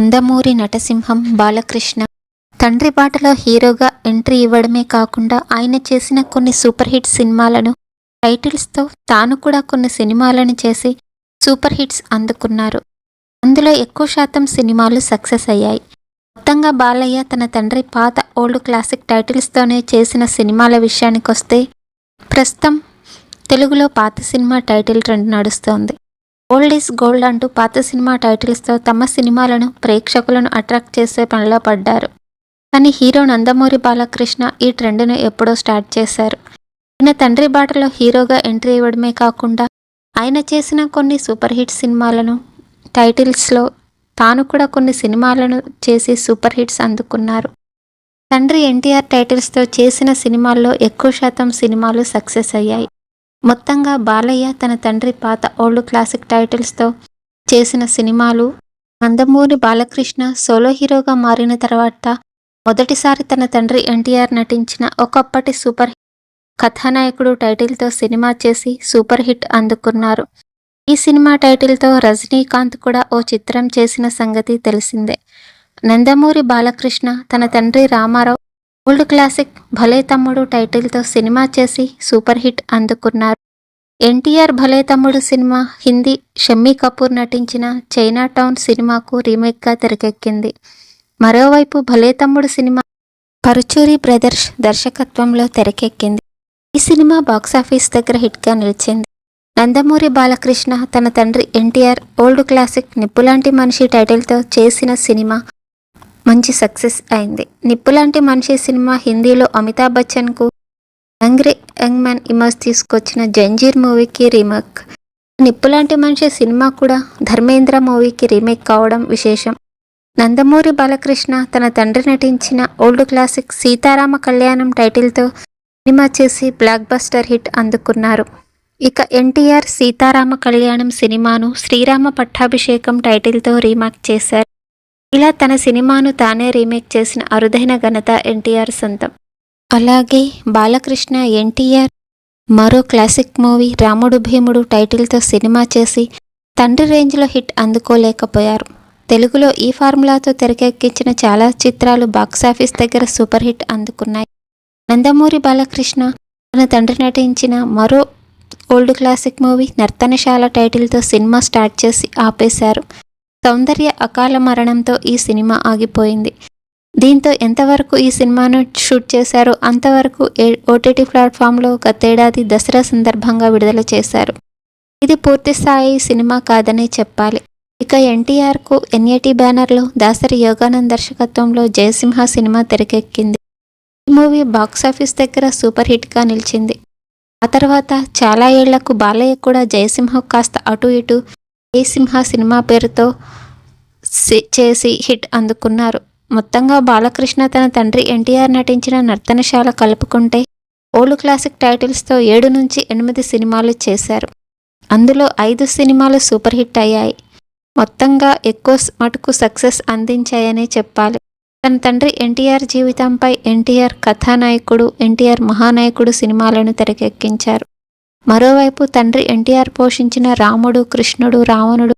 నందమూరి నటసింహం బాలకృష్ణ. తండ్రి బాటలో హీరోగా ఎంట్రీ ఇవ్వడమే కాకుండా ఆయన చేసిన కొన్ని సూపర్ హిట్ సినిమాలను టైటిల్స్తో తాను కూడా కొన్ని సినిమాలను చేసి సూపర్ హిట్స్ అందుకున్నారు. అందులో ఎక్కువ శాతం సినిమాలు సక్సెస్ అయ్యాయి. మొత్తంగా బాలయ్య తన తండ్రి పాత ఓల్డ్ క్లాసిక్ టైటిల్స్తోనే చేసిన సినిమాల విషయానికొస్తే ప్రస్తుతం తెలుగులో పాత సినిమా టైటిల్ ట్రెండ్ నడుస్తోంది. ఓల్డ్ ఈజ్ గోల్డ్ అంటూ పాత సినిమా టైటిల్స్తో తమ సినిమాలను ప్రేక్షకులను అట్రాక్ట్ చేసే పనిలో పడ్డారు. కానీ హీరో నందమూరి బాలకృష్ణ ఈ ట్రెండ్ను ఎప్పుడో స్టార్ట్ చేశారు. ఈయన తండ్రి బాటలో హీరోగా ఎంట్రీ ఇవ్వడమే కాకుండా ఆయన చేసిన కొన్ని సూపర్ హిట్ సినిమాలను టైటిల్స్లో తాను కూడా కొన్ని సినిమాలను చేసి సూపర్ హిట్స్ అందుకున్నారు. తండ్రి ఎన్టీఆర్ టైటిల్స్తో చేసిన సినిమాల్లో ఎక్కువ శాతం సినిమాలు సక్సెస్ అయ్యాయి. మొత్తంగా బాలయ్య తన తండ్రి పాత ఓల్డ్ క్లాసిక్ టైటిల్స్తో చేసిన సినిమాలు నందమూరి బాలకృష్ణ సోలో హీరోగా మారిన తర్వాత మొదటిసారి తన తండ్రి ఎన్టీఆర్ నటించిన ఒకప్పటి సూపర్ కథానాయకుడు టైటిల్తో సినిమా చేసి సూపర్ హిట్ అందుకున్నారు. ఈ సినిమా టైటిల్తో రజనీకాంత్ కూడా ఓ చిత్రం చేసిన సంగతి తెలిసిందే. నందమూరి బాలకృష్ణ తన తండ్రి రామారావు ఓల్డ్ క్లాసిక్ భలే తమ్ముడు టైటిల్తో సినిమా చేసి సూపర్ హిట్ అందుకున్నారు. ఎన్టీఆర్ భలే తమ్ముడు సినిమా హిందీ షమ్మీ కపూర్ నటించిన చైనా టౌన్ సినిమాకు రీమేక్గా తెరకెక్కింది. మరోవైపు భలే తమ్ముడు సినిమా పరుచూరి బ్రదర్స్ దర్శకత్వంలో తెరకెక్కింది. ఈ సినిమా బాక్సాఫీస్ దగ్గర హిట్గా నిలిచింది. నందమూరి బాలకృష్ణ తన తండ్రి ఎన్టీఆర్ ఓల్డ్ క్లాసిక్ నిప్పులాంటి మనిషి టైటిల్తో చేసిన సినిమా మంచి సక్సెస్ అయింది. నిప్పులాంటి మనిషి సినిమా హిందీలో అమితాబ్ బచ్చన్కు యంగ్రీ యంగ్ మ్యాన్ ఇమర్స్ తీసుకొచ్చిన జంజీర్ మూవీకి రీమేక్. నిప్పులాంటి మనిషి సినిమా కూడా ధర్మేంద్ర మూవీకి రీమేక్ కావడం విశేషం. నందమూరి బాలకృష్ణ తన తండ్రి నటించిన ఓల్డ్ క్లాసిక్ సీతారామ కళ్యాణం టైటిల్తో సినిమా చేసి బ్లాక్ బస్టర్ హిట్ అందుకున్నారు. ఇక ఎన్టీఆర్ సీతారామ కళ్యాణం సినిమాను శ్రీరామ పట్టాభిషేకం టైటిల్తో రీమేక్ చేశారు. ఇలా తన సినిమాను తానే రీమేక్ చేసిన అరుదైన ఘనత ఎన్టీఆర్ సొంతం. అలాగే బాలకృష్ణ ఎన్టీఆర్ మరో క్లాసిక్ మూవీ రాముడు భీముడు టైటిల్తో సినిమా చేసి తండ్రి రేంజ్లో హిట్ అందుకోలేకపోయారు. తెలుగులో ఈ ఫార్ములాతో తెరకెక్కించిన చాలా చిత్రాలు బాక్సాఫీస్ దగ్గర సూపర్ హిట్ అందుకున్నాయి. నందమూరి బాలకృష్ణ తన తండ్రి నటించిన మరో ఓల్డ్ క్లాసిక్ మూవీ నర్తనశాల టైటిల్తో సినిమా స్టార్ట్ చేసి ఆపేశారు. సౌందర్య అకాల మరణంతో ఈ సినిమా ఆగిపోయింది. దీంతో ఎంతవరకు ఈ సినిమాను షూట్ చేశారో అంతవరకు ఓటీటీ ప్లాట్ఫామ్లో గతేడాది దసరా సందర్భంగా విడుదల చేశారు. ఇది పూర్తిస్థాయి సినిమా కాదనే చెప్పాలి. ఇక ఎన్టీఆర్కు ఎన్ఏటి బ్యానర్లో దాసరి యోగానంద్ దర్శకత్వంలో జయసింహ సినిమా తెరకెక్కింది. ఈ మూవీ బాక్సాఫీస్ దగ్గర సూపర్ హిట్గా నిలిచింది. ఆ తర్వాత చాలా ఏళ్ళకు బాలయ్య కూడా జయసింహ కాస్త అటు ఇటు జయసింహ సినిమా పేరుతో చేసి హిట్ అందుకున్నారు. మొత్తంగా బాలకృష్ణ తన తండ్రి ఎన్టీఆర్ నటించిన నర్తనశాల కలుపుకుంటే ఓల్డ్ క్లాసిక్ టైటిల్స్తో ఏడు నుంచి ఎనిమిది సినిమాలు చేశారు. అందులో ఐదు సినిమాలు సూపర్ హిట్ అయ్యాయి. మొత్తంగా ఎక్కువ మటుకు సక్సెస్ అందించాయనే చెప్పాలి. తన తండ్రి ఎన్టీఆర్ జీవితంపై ఎన్టీఆర్ కథానాయకుడు ఎన్టీఆర్ మహానాయకుడు సినిమాలను తెరకెక్కించారు. మరోవైపు తండ్రి ఎన్టీఆర్ పోషించిన రాముడు కృష్ణుడు రావణుడు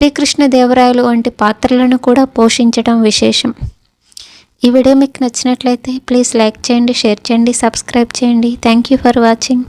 శ్రీకృష్ణదేవరాయలు వంటి పాత్రలను కూడా పోషించడం విశేషం. ఈ వీడియో మీకు నచ్చినట్లయితే ప్లీజ్ లైక్ చేయండి షేర్ చేయండి సబ్స్క్రైబ్ చేయండి. Thank you for watching